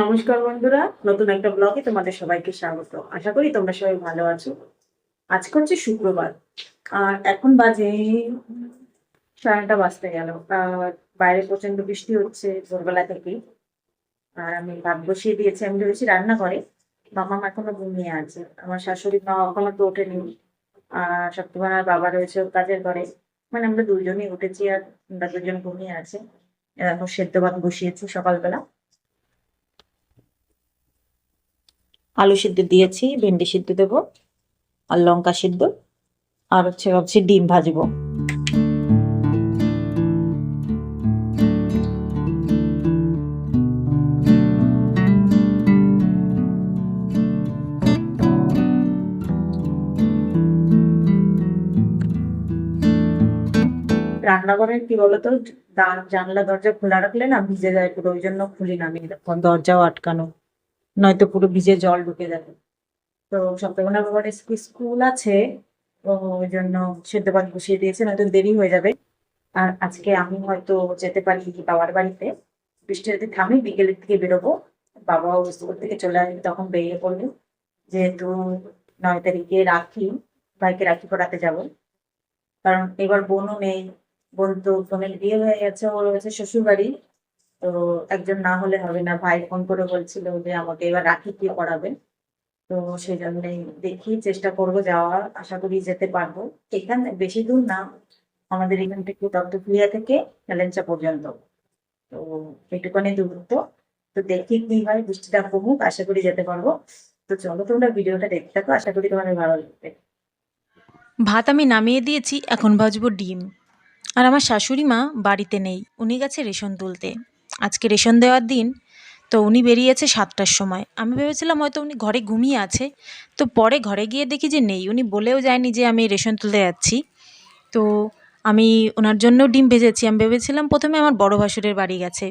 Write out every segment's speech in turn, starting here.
নমস্কার বন্ধুরা, নতুন একটা ব্লগে তোমাদের সবাইকে স্বাগত। আশা করি তোমরা সবাই ভালো আছো। আজকে হচ্ছে শুক্রবার। আর এখন বাজে সাড়ে বাজতে গেল। বাইরে প্রচণ্ড বৃষ্টি হচ্ছে ভোরবেলা থেকে আর আমি ভাত বসিয়ে দিয়েছি, আমি ভেবেছি রান্না করে। মামা এখনও ঘুমিয়ে আছে। আমার শাশুড়ি মা এখনও তো ওঠেনি। আর শক্তিমান আর বাবা রয়েছে কাজের ঘরে। মানে আমরা দুজনেই উঠেছি আর দুজন ঘুমিয়ে আছে। এখন সেদ্ধ ভাত বসিয়েছি সকালবেলা। আলু সিদ্ধ দিয়েছি, ভেন্ডি সিদ্ধ দেবো, আর লঙ্কা সিদ্ধ, আর হচ্ছে ভাবছি ডিম ভাজবো। রান্নাঘরের কি বলতো জানলা দরজা খোলা রাখলে না ভিজে যায় পুরো, ওই জন্য খুলি না আমি। দরজাও আটকানো। নয়তো পুরো ভিজে জল ঢুকে যাবে। তো সপ্তাহখানা বাবার স্কুল আছে, তো ওই জন্য সেদ্ধ ভাত বসিয়ে দিয়েছে, নয়তো দেরি হয়ে যাবে। আর আজকে আমি হয়তো যেতে পারি বাবার বাড়িতে। বৃষ্টি যদি থামি, বিকেলের দিকে বেরোবো, বাবাও স্কুল থেকে চলে আসবে, তখন বেরিয়ে পড়বে। যেহেতু নয় তারিখে রাখি, ভাইকে রাখি পড়াতে যাব। কারণ এবার বোনও নেই, বোন তো বোনের বিয়ে হয়ে গেছে ও রয়েছে শ্বশুর বাড়ি তো একজন না হলে হবে না। ভাই ফোন করে বলছিল যে, আমাকে এবার রাখি, কে পড়াবে? তো সেই জন্যই দেখি, চেষ্টা করব যাওয়ার আশা করি যেতে পারব। এখানে বেশি দূর না, আমাদের এখান থেকে দত্তপুরিয়া থেকে হেলেঞ্চা পর্যন্ত। তো এইটুখানি দূরত্ব। তো দেখি কি হয়, বৃষ্টিটা কমুক আশা করি যেতে পারব। তো চলো তোমরা ভিডিওটা দেখতে থাকো, আশা করি তোমাদের ভালো লাগবে। ভাত আমি নামিয়ে দিয়েছি, এখন ভাজবো ডিম। আর আমার শাশুড়ি মা বাড়িতে নেই, উনি গেছে রেশন তুলতে। আজকে রেশন দেওয়ার দিন, তো উনি বেরিয়েছে সাতটার সময়। আমি ভেবেছিলাম হয়তো উনি ঘরে ঘুমিয়ে আছে। তো পরে ঘরে গিয়ে দেখি যে নেই। উনি বলেও যায়নি যে আমি রেশন তুলতে যাচ্ছি। তো আমি ওনার জন্য ডিম ভেজেছি। আমি ভেবেছিলাম প্রথমে আমার বড় ভাসুরের বাড়ি গেছে।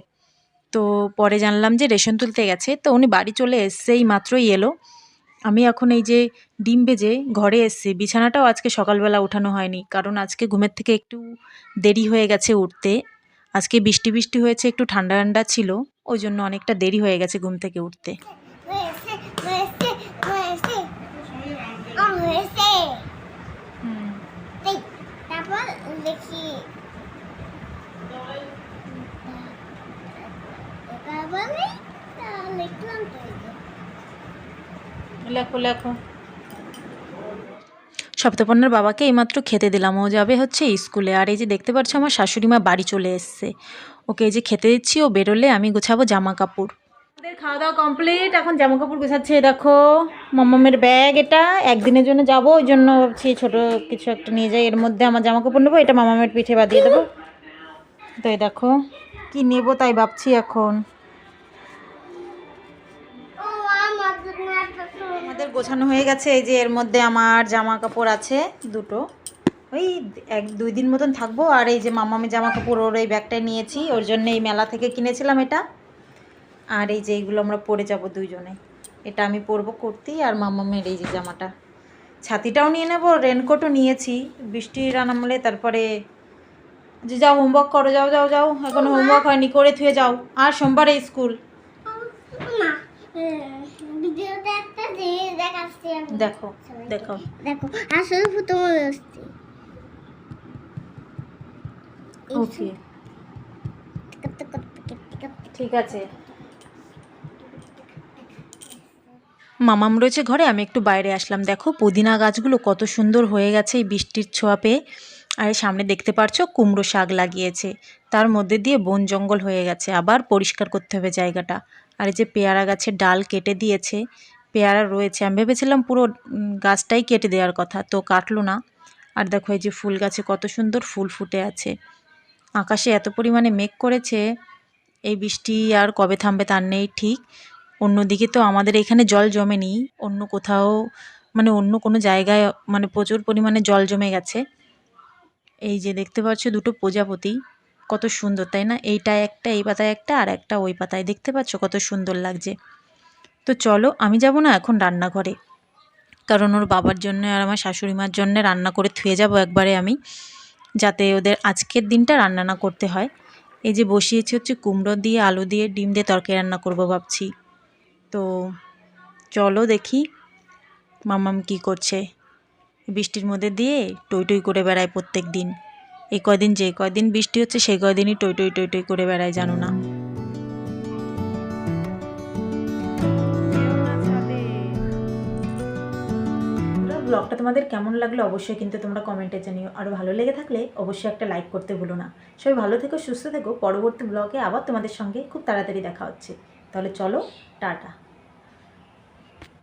তো পরে জানলাম যে রেশন তুলতে গেছে। তো উনি বাড়ি চলে এসছেই মাত্রই এলো। আমি এখন এই যে ডিম ভেজে ঘরে এসেছি। বিছানাটাও আজকে সকালবেলা উঠানো হয়নি। কারণ আজকে ঘুমের থেকে একটু দেরি হয়ে গেছে উঠতে। আজকে বৃষ্টি বৃষ্টি হয়েছে একটু ঠান্ডা ঠান্ডা ছিল ওই জন্য অনেকটা দেরি হয়ে গেছে ঘুম থেকে উঠতে। হয়েছে হয়েছে হয়েছে ও হয়েছে এই, তারপর দেখি তারপরে তা লিখলাম তো এই যে। লেখো লেখো সপ্তপর্ণার বাবাকে এইমাত্র খেতে দিলাম। ও যাবে হচ্ছে স্কুলে। আর এই যে দেখতে পাচ্ছ আমার শাশুড়ি মা বাড়ি চলে এসছে। ওকে এই যে খেতে দিচ্ছি, ও বেরোলে আমি গোছাবো জামা কাপড় আমাদের খাওয়া দাওয়া কমপ্লিট এখন জামা কাপড় গোছাচ্ছে দেখো, মাম্মামের ব্যাগ এটা। একদিনের জন্য যাব, ওই জন্য ভাবছি ছোটো কিছু একটা নিয়ে যাই। এর মধ্যে আমার জামা কাপড় নেব, এটা মামামের পিঠে বাঁধিয়ে দেবো। তো দেখো, কি নেব তাই ভাবছি এখন। গোছানো হয়ে গেছে। এই যে এর মধ্যে আমার জামা কাপড় আছে দুটো। ওই এক দুই দিন মতন থাকব। আর এই যে মামামি জামা কাপড় ওর এই ব্যাগটায় নিয়েছি। ওর জন্য এই মেলা থেকে কিনেছিলাম এটা। আর এই যে এইগুলো আমরা পরে যাব দুইজনে। এটা আমি পরবো কুর্তি আর মামামের এই যে জামাটা। ছাতিটাও নিয়ে নেব রেনকোটও নিয়েছি। বৃষ্টির আনামলে তারপরে যে যাও হোমওয়ার্ক করো যাও যাও যাও। এখন হোমওয়ার্ক হয়নি করে থুয়ে যাও। আর সোমবারে স্কুল। দেখো দেখো। দেখো। আসলে ফুটো মনে ওকে। ঠিক আছে। মামাম রয়েছে ঘরে আমি একটু বাইরে আসলাম। দেখো পুদিনা গাছগুলো কত সুন্দর হয়ে গেছে এই বৃষ্টির ছোঁয়া পেয়ে। আর সামনে দেখতে পারছ কুমড়ো শাক লাগিয়েছে। তার মধ্যে দিয়ে বন জঙ্গল হয়ে গেছে। আবার পরিষ্কার করতে হবে জায়গাটা। আর এই যে পেয়ারা গাছের ডাল কেটে দিয়েছে। পেয়ারা রয়েছে। আমি ভেবেছিলাম পুরো গাছটাই কেটে দেওয়ার কথা। তো কাটলো না। আর দেখো এই যে ফুল গাছে কত সুন্দর ফুল ফুটে আছে। আকাশে এত পরিমাণে মেঘ করেছে। এই বৃষ্টি আর কবে থামবে তার নেই ঠিক। অন্যদিকে তো আমাদের এখানে জল জমেনি। অন্য কোথাও মানে অন্য কোনো জায়গায় মানে প্রচুর পরিমাণে জল জমে গেছে। এই যে দেখতে পাচ্ছ দুটো প্রজাপতি। কত সুন্দর, তাই না? এইটা একটা, এই পাতায় একটা, আর একটা ওই পাতায়। দেখতে পাচ্ছ কত সুন্দর লাগছে। তো চলো, আমি যাব না এখন রান্নাঘরে। কারণ ওর বাবার জন্য আর আমার শাশুড়ি মার জন্য রান্না করে থুয়ে যাব একবারে আমি, যাতে ওদের আজকের দিনটা রান্না না করতে হয়। এই যে বসিয়েছি হচ্ছে কুমড়ো দিয়ে, আলু দিয়ে, ডিম দিয়ে তরকারি রান্না করব ভাবছি। তো চলো দেখি মামাম কি করছে। বৃষ্টির মধ্যে দিয়ে টই টই করে বেড়ায় প্রত্যেক দিন। এই কয়দিন যে কয়দিন বৃষ্টি হচ্ছে সেই কয়দিনই টই টই টই টই করে বেড়ায়, জানো না। ব্লগটা তোমাদের কেমন লাগল অবশ্যই কিন্তু তোমরা কমেন্টে জানিও। আর ভালো লেগে থাকলে অবশ্যই একটা লাইক করতে ভুলো না। সবাই ভালো থেকো, সুস্থ থেকো। পরবর্তী ব্লগে আবার তোমাদের সঙ্গে খুব তাড়াতাড়ি দেখা হচ্ছে। তাহলে চলো, টাটা।